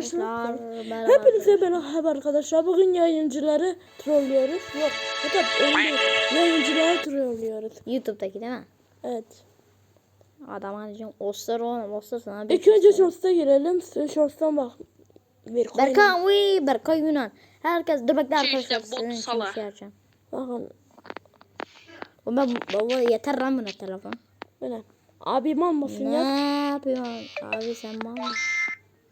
arkadaşlar. Merhaba Hepinize merhaba arkadaşlar. Bugün yayıncıları trollüyoruz. Yok. Hatta değil. Yayıncıları trollüyoruz. YouTube'daki değil mi? Evet. Adam diyeceğim. Ostar oğlum. Ostar sana bir İlk önce Shorts'a girelim. Shorts'tan bak. Bir koyun. Berkan uy Berkay Yunan. Herkes dur bekle Şey işte, arkadaşlar. bot sizin için sala. bir şey yapacağım. Bakın. O ben baba yeter lan buna telefon. Böyle. Abi mal mısın ya? Ne yapıyorsun? Abi sen mal mısın?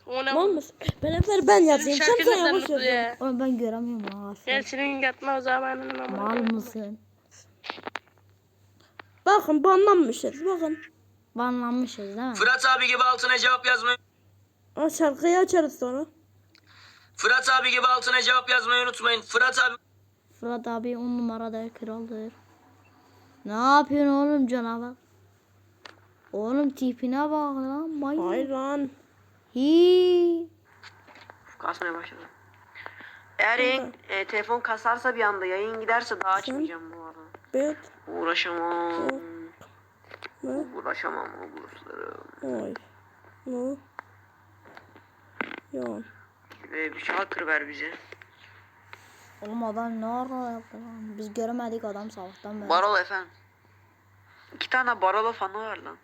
O ne? Mal mısın? Ben Efer ben yazayım. Sen sen yavaş yaz. ya? Oğlum ben göremiyorum ha. Gel senin yatma zamanını ama. Mal mısın? Bakın banlanmışız. Bakın. Banlanmışız değil mi? Fırat abi gibi altına cevap yazmayı Aa, şarkıyı açarız sonra. Fırat abi gibi altına cevap yazmayı unutmayın. Fırat abi Fırat abi on numarada kraldır. Ne yapıyorsun oğlum canavar? Oğlum tipine bak lan. Manyak. Hii. Kasmaya başladı. Eğer yayın, e, telefon kasarsa bir anda yayın giderse daha açmayacağım bu arada. Bet. Uğraşamam. Ne? Uğraşamam o buluşları. Oy. Ne? Yalan. Ve bir şarkı ver bize. Oğlum adam ne ara yaptı lan? Biz göremedik adam sabahtan beri. Barolo efendim. İki tane Barolo fanı var lan.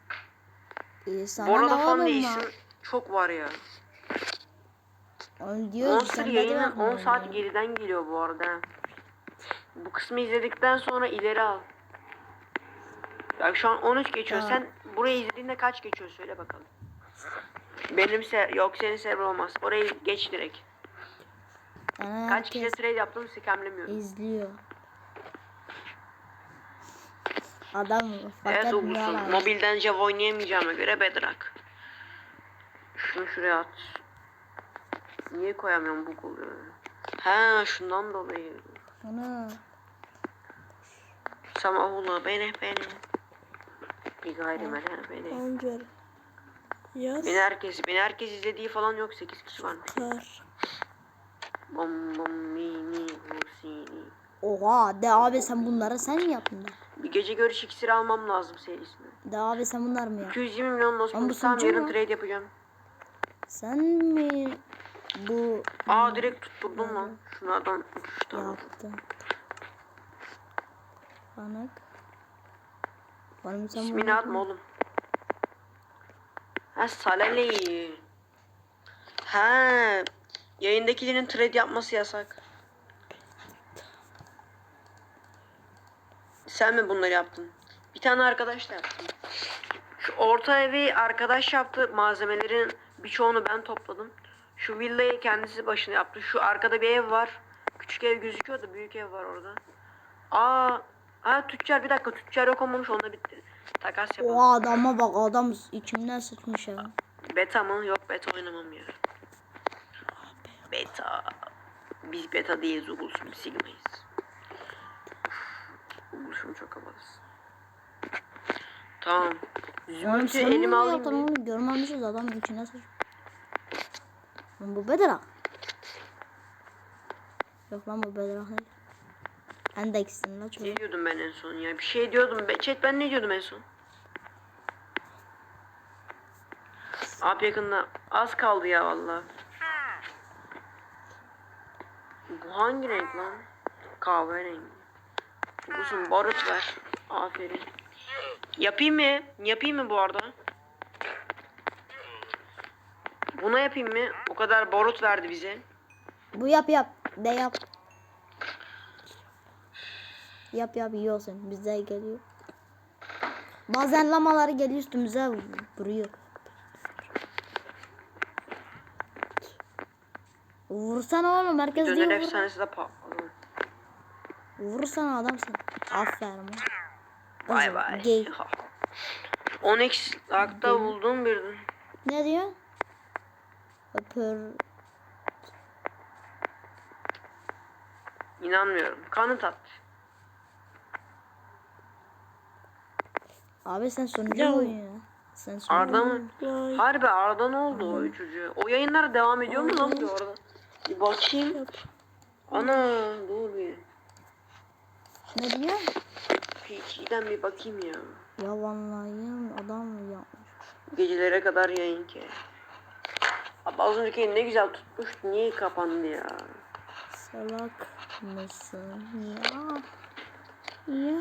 Ee, sana Barolo ne fan oğlum diye var? isim çok var ya. Oğlum diyor Monster sen de yayının bakma 10 saat geriden geliyor bu arada. Bu kısmı izledikten sonra ileri al. Bak şu an 13 geçiyor. Tamam. Sen burayı izlediğinde kaç geçiyor söyle bakalım. Benim ser yok senin server olmaz. Orayı geç direkt. Yani Kaç herkes trade yaptım sikemlemiyorum. izliyor. Adam fark Evet Uğur'sun. Mobilden Java oynayamayacağıma göre Bedrock. Şunu şuraya at. Niye koyamıyorum bu oluyor? Ha şundan dolayı. Ana. Samavula beni beni. Bir gayrimelen beni. Pancar. Yaz. Beni herkes, beni herkes izlediği falan yok 8 kişi varmış. Kar. Bom bom mini husini. Oha de abi sen bunları sen mi yaptın da? Bir gece görüş iksiri almam lazım serisine. De abi sen bunlar mı yaptın? 220 milyon Ama dostum bu tam sunucu yarın mu? trade yapacağım. Sen mi bu Aa direkt tutturdum lan. Şunlardan 3 tane. yaptın? Banak. Oğlum sen İsmini atma oğlum. Ha Salale'yi. Ha yayındakilerin trade yapması yasak. Sen mi bunları yaptın? Bir tane arkadaş da yaptı. Şu orta evi arkadaş yaptı. Malzemelerin birçoğunu ben topladım. Şu villayı kendisi başına yaptı. Şu arkada bir ev var. Küçük ev gözüküyor da büyük ev var orada. Aa, ha tüccar bir dakika tüccar yok olmamış onda bitti. Takas yapalım. Oha adama bak adam içimden sıçmış ya. Beta mı? Yok beta oynamam ya. Beta. Biz beta değiliz Uğulsun. Sigmayız. Uğulsun çok havalısın. Tamam. Zümrüt'ü elime alayım? Görmemişiz adam içine sıçmış. Lan bu bedrak. Yok lan bu bedrak değil. Endeksin la çocuk. Ne diyordum ben en son ya? Bir şey diyordum. Be- Chat ben ne diyordum en son? Abi yakında az kaldı ya valla. Bu hangi renk lan? Kahverengi. Uzun barut ver. Aferin. Yapayım mı? Yapayım mı bu arada? Buna yapayım mı? O kadar barut verdi bize. Bu yap yap. De yap. Yap yap iyi olsun. Bize geliyor. Bazen lamaları geliyor üstümüze vuruyor. Vursana oğlum herkes diyor Döner vur. efsanesi de patladı. Vursana adamsın. Aferin. Bay bay. Gay. Onyx Dark'ta buldum bir. Ne diyor? Öpür. İnanmıyorum. Kanıt at. Abi sen sonucu Ya. mu oynuyorsun? Sen sonucu Arda mı? Vay. Harbi Arda ne oldu o çocuğu? O yayınlar devam ediyor mu lan bu arada? Bir bakayım. Yap. Ana dur bir. Ne diyor? PT'den bir bakayım ya. Yalanlayın adam yapmış. Gecelere kadar yayın ki. Abi az önceki ne güzel tutmuştu. Niye kapandı ya? Salak mısın ya? Ya.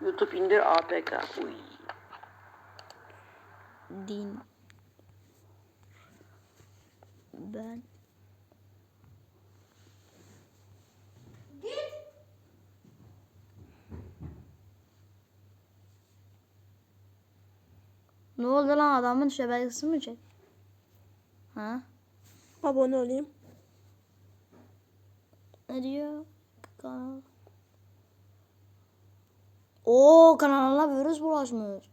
YouTube indir APK. Uy. Din. Ben. Ne oldu lan adamın şebekesi mi çek? Ha? Abone olayım. Ne diyor? Kanal. Oo kanalına virüs bulaşmış.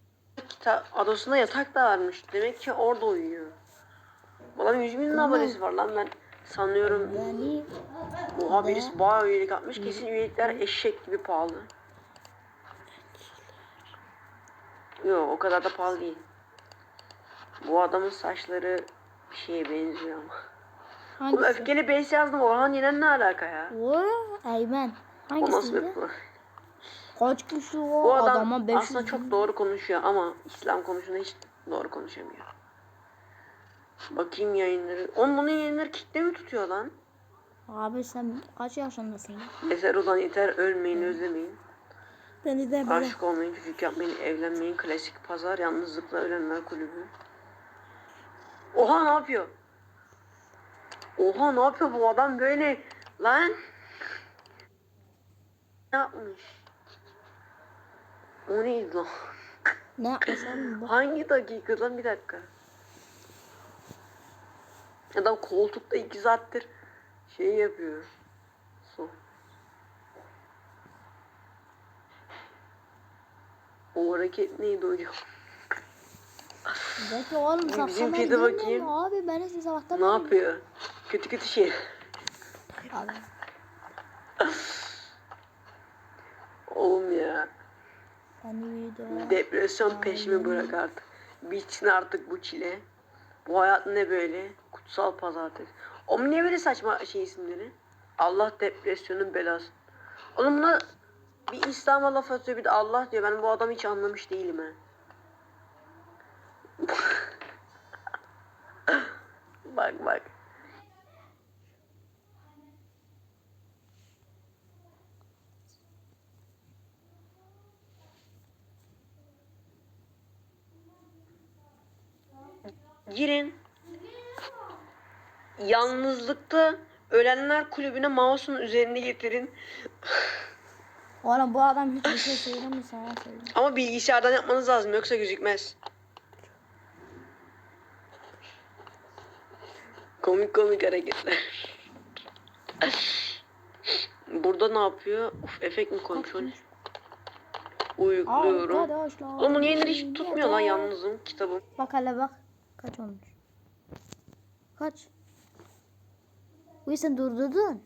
Ta adasında yatak da varmış. Demek ki orada uyuyor. Adam 100 bin abonesi var lan ben sanıyorum. Yani Oha birisi bayağı üyelik atmış. Kesin üyelikler eşek gibi pahalı. Yok o kadar da pahalı değil. Bu adamın saçları bir şeye benziyor ama. Oğlum hangisi? öfkeli bes yazdım. Orhan Yenen ne alaka ya? Eymen. O nasıl Hangisiydi? Kaç kişi o? Bu adam Adama 500 aslında çok doğru konuşuyor ama İslam konusunda hiç doğru konuşamıyor. Bakayım yayınları. Oğlum bunun yayınları kitle mi tutuyor lan? Abi sen kaç yaşındasın? ya? Yeter ulan yeter ölmeyin özlemeyin. Beni de böyle. Aşık olmayın, çocuk yapmayın, evlenmeyin, klasik pazar, yalnızlıkla ölenler kulübü. Oha ne yapıyor? Oha ne yapıyor bu adam böyle? Lan! Ne yapmış? O neydi lan? Ne bu? Hangi dakikadan bir dakika? Adam koltukta iki saattir şey yapıyor. So. O hareket neydi hocam? Peki oğlum Bizim sakın kedi bakayım. Abi ben size sabahtan Ne yapıyor? Kötü kötü şey. Abi. Oğlum ya. Depresyon peşimi bırak artık. Bitsin artık bu çile. Bu hayat ne böyle? Kutsal pazartesi. Oğlum niye böyle saçma şey isimleri? Allah depresyonun belası. Oğlum buna bir İslam'a laf atıyor bir de Allah diyor. Ben bu adamı hiç anlamış değilim ha. bak bak. Girin. Yalnızlıkta ölenler kulübüne mouse'un üzerine getirin. Oğlum bu adam hiçbir şey söylemiyor sana söylüyor. Ama bilgisayardan yapmanız lazım yoksa gözükmez. Komik komik hareketler. Burada ne yapıyor? Uf efekt mi koymuş onu? Uyukluyorum. Arkadaşlar. Oğlum bunu yayınları hiç tutmuyor lan yalnızım kitabım. Bak hele bak. Kaç olmuş? Kaç? Bu sen durdurdun.